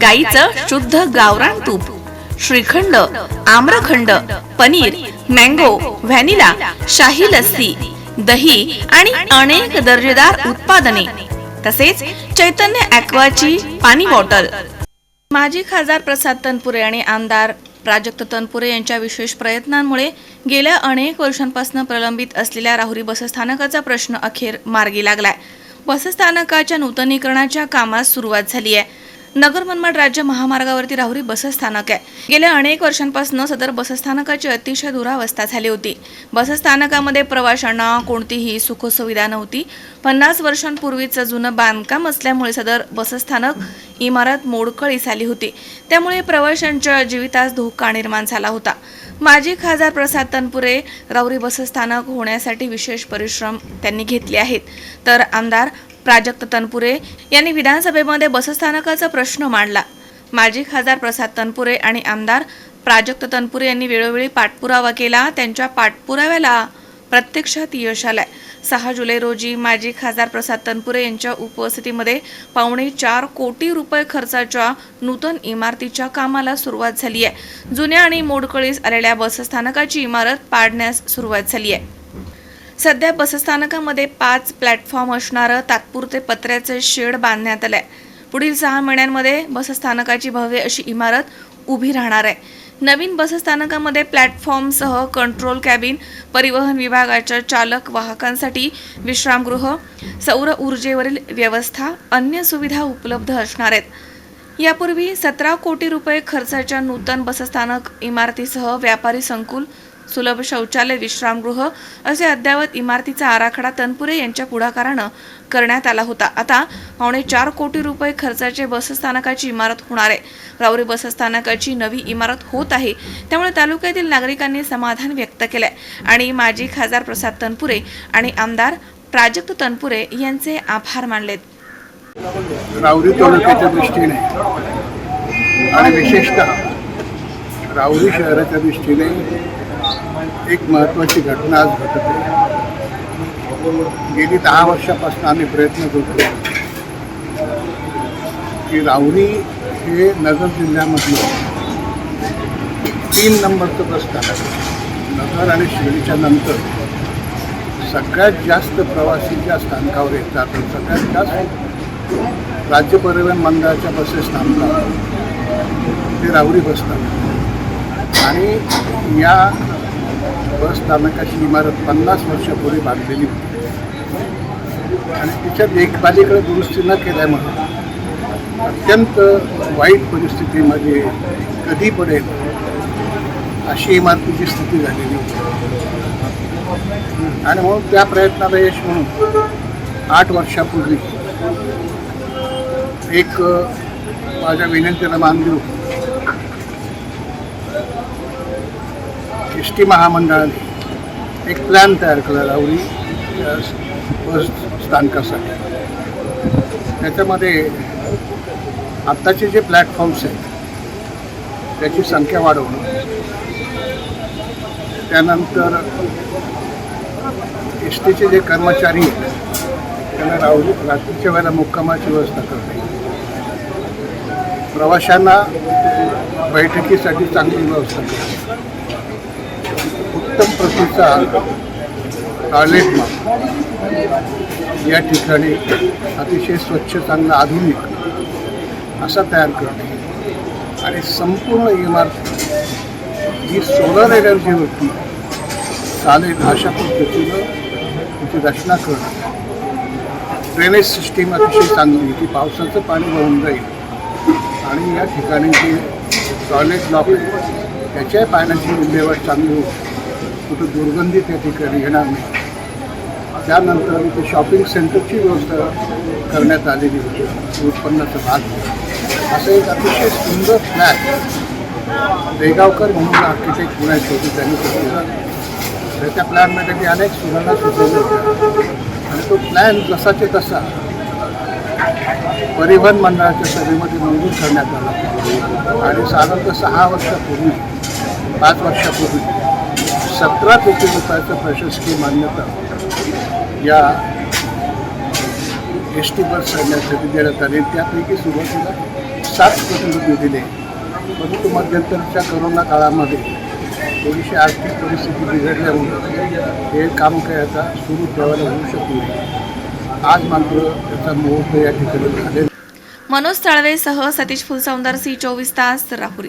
गाईचं शुद्ध गावरान तूप श्रीखंड आम्रखंड पनीर मँगो व्हॅनिला शाही लस्सी दही आणि अनेक दर्जेदार उत्पादने तसेच चैतन्य ॲक्वाची पाणी बॉटल. माजी खासदार प्रसाद तनपुरे आणि आमदार प्राजक्त तनपुरे यांच्या विशेष प्रयत्नांमुळे गेल्या अनेक वर्षांपासून प्रलंबित असलेल्या राहुरी बसस्थानकाचा प्रश्न अखेर मार्गी लागलाय. बसस्थानकाच्या नूतनीकरणाच्या कामास सुरुवात झाली आहे नगर मनमाड राज्य महामार्गावरती राहुरी बसस्थानक आहे. गेल्या अनेक वर्षांपासून सदर बसस्थानकाची अतिशय दुरावस्था झाली होती. बसस्थानकामध्ये प्रवाशांना कोणतीही सुखसुविधा नव्हती. पन्नास वर्षांपूर्वीचं जुनं बांधकाम असल्यामुळे सदर बसस्थानक इमारत मोडकळीस आली होती. त्यामुळे प्रवाशांच्या जीवितास धोका निर्माण झाला होता. माजी खासदार प्रसाद तनपुरे राऊरी बसस्थानक होण्यासाठी विशेष परिश्रम त्यांनी घेतले आहेत. तर आमदार प्राजक्त तनपुरे यांनी विधानसभेमध्ये बसस्थानकाचा प्रश्न मांडला. माजी खासदार प्रसाद तनपुरे आणि आमदार प्राजक्त तनपुरे यांनी वेळोवेळी पाठपुरावा केला. त्यांच्या पाठपुराव्याला प्रत्यक्षात यश आलंय. सहा जुलै रोजी माजी खासदार प्रसाद तनपुरे यांच्या उपस्थितीमध्ये पावणे चार कोटी रुपये खर्चाच्या नूतन इमारतीच्या कामाला सुरुवात झाली आहे जुन्या आणि मोडकळीस आलेल्या बसस्थानकाची इमारत पाडण्यास सुरुवात झाली आहे सध्या बसस्थानकामध्ये पाच प्लॅटफॉर्म असणारं तात्पुरते पत्र्याचे शेड बांधण्यात आलं आहे पुढील सहा महिन्यांमध्ये बसस्थानकाची भव्य अशी इमारत उभी राहणार आहे. नवीन बसस्थानकामध्ये प्लॅटफॉर्मसह कंट्रोल कॅबिन परिवहन विभागाच्या चालक वाहकांसाठी विश्रामगृह सौर ऊर्जेवरील व्यवस्था अन्य सुविधा उपलब्ध असणार आहेत. यापूर्वी सतरा कोटी रुपये खर्चाच्या नूतन बसस्थानक इमारतीसह व्यापारी संकुल सुलभ शौचालय विश्रामगृह असे अद्ययावत इमारतीचा आराखडा तनपुरे यांच्या पुढाकारानं करण्यात आला होता. आता पावणे चार कोटी रुपये खर्चाचे बसस्थानकाची इमारत होणार आहे. राऊरी बसस्थानकाची नवी इमारत होत आहे. त्यामुळे तालुक्यातील नागरिकांनी समाधान व्यक्त केलंय. आणि माजी खासदार प्रसाद तनपुरे आणि आमदार प्राजक्त तनपुरे यांचे आभार मानलेत. राऊरी तालुक्याच्या दृष्टीने आणि विशेषतः राऊरी शहराच्या दृष्टीने एक महत्त्वाची घटना आज घडत आहे गेली दहा वर्षापासून आम्ही प्रयत्न करतो की राहुरी हे नगर जिल्ह्यामधलं तीन नंबरचं बस स्थानक आहे. नगर आणि शिर्डीच्या नंतर सगळ्यात जास्त प्रवासी ज्या स्थानकावर येतात सगळ्यात जास्त राज्य परिवहन मंडळाच्या बसेस थांबतात. ते राहुरी बस स्थानक. आणि या बस स्थानकाची इमारत पन्नास वर्षापूर्वी बांधलेली होती. आणि तिच्या देखभालीकडे दुरुस्ती न केल्यामुळे अत्यंत वाईट परिस्थितीमध्ये कधी पडेल अशी इमारतीची स्थिती झालेली होती. आणि म्हणून त्या प्रयत्नाला यश म्हणून आठ वर्षापूर्वी एक माझ्या विनंतीला मान देऊ एस टी महामंडळाने एक प्लॅन तयार केला राहुरी बस स्थानकासाठी. त्याच्यामध्ये आत्ताचे जे प्लॅटफॉर्म्स आहेत त्याची संख्या वाढवणं त्यानंतर एस टीचे जे कर्मचारी आहेत त्यांना राहुरी रात्रीच्या वेळेला मुक्कामाची व्यवस्था करते प्रवाशांना बैठकीसाठी चांगली व्यवस्था करते उत्तम प्रतीचा टॉयलेट या ठिकाणी अतिशय स्वच्छ चांगला आधुनिक असा तयार करणे आणि संपूर्ण इमारत ही सोलर एनर्जीवरती चालेल अशा पद्धतीनं तिची रचना करणं ड्रेनेज सिस्टीम अतिशय चांगली आहे. की पावसाचं पाणी वाहून जाईल. आणि या ठिकाणी जे टॉयलेट ब्लॉक आहे त्याच्याही पाण्याची विल्हेवाट चांगली होती कुठं दुर्गंधी त्या ठिकाणी येणार नाही. त्यानंतर इथे शॉपिंग सेंटरची व्यवस्था करण्यात आलेली होती. उत्पन्नाचा भाग. असं एक अतिशय सुंदर फ्लॅट देगावकर म्हणून आर्किटेक्ट पुण्याचे होते. त्यांनी तर त्याच्या प्लॅनमध्ये मी अनेक सुधारणा सुचवल्या होत्या. आणि तो प्लॅन जसाचे तसा परिवहन मंडळाच्या सभेमध्ये मंजूर करण्यात आला. आणि साधारणतः सहा वर्षापूर्वी पाच वर्षापूर्वी सतरा कोटी रुपयाचं प्रशासकीय मान्यता या एस टी बस करण्यासाठी देण्यात आले त्यापैकी सुरुवातीला सात कोटी रुपये दिले. परंतु मध्यंतरच्या करोना काळामध्ये थोडीशी आर्थिक परिस्थिती बिघडल्यामुळे हे काम काय आता सुरू ठेवायला होऊ शकू आज मात्र त्याचा मुहूर्त या ठिकाणी झालेला मनोज ताळवेसह सतीश फुलसौंदर सी चोवीस तास राहुरी.